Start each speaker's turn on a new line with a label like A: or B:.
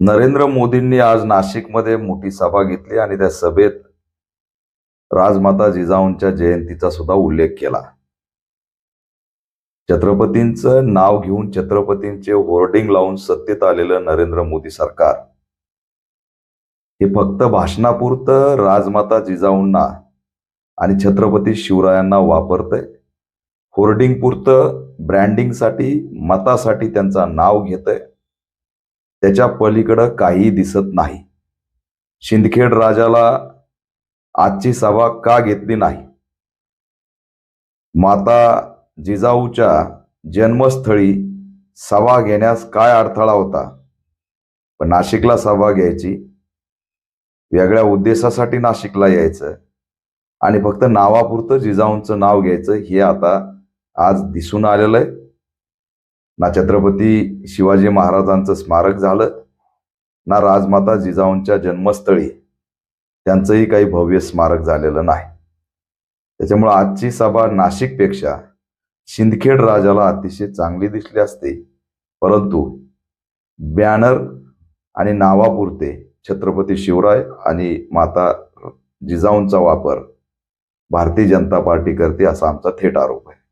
A: नरेंद्र मोदींनी आज नाशिकमध्ये मोठी सभा घेतली आणि त्या सभेत राजमाता जिजाऊंच्या जयंतीचा सुद्धा उल्लेख केला. छत्रपतींचं नाव घेऊन छत्रपतींचे होर्डिंग लावून सत्तेत आलेलं नरेंद्र मोदी सरकार. हे फक्त भाषणापुरतं राजमाता जिजाऊंना आणि छत्रपती शिवरायांना वापरतंय. होर्डिंग पुरतं ब्रँडिंगसाठी मतासाठी त्यांचा नाव घेतंय. त्याच्या पलीकडं काही दिसत नाही. शिंदखेड राजाला आजची सभा का घेतली नाही? माता जिजाऊच्या जन्मस्थळी सभा घेण्यास काय अडथळा होता? पण नाशिकला सभा घ्यायची वेगळ्या उद्देशासाठी नाशिकला यायचं आणि फक्त नावापुरतं जिजाऊंचं नाव घ्यायचं हे आता आज दिसून आलेलं आहे ना छत्रपती शिवाजी महाराजांचं स्मारक झालं ना राजमाता जिजाऊंच्या जन्मस्थळी त्यांचंही काही भव्य स्मारक झालेलं नाही. त्याच्यामुळं आजची सभा नाशिकपेक्षा शिंदखेड राजाला अतिशय चांगली दिसली असते. परंतु बॅनर आणि नावापुरते छत्रपती शिवराय आणि माता जिजाऊंचा वापर भारतीय जनता पार्टी करते असा आमचा थेट आरोप आहे.